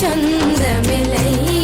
சொந்தமில்லை.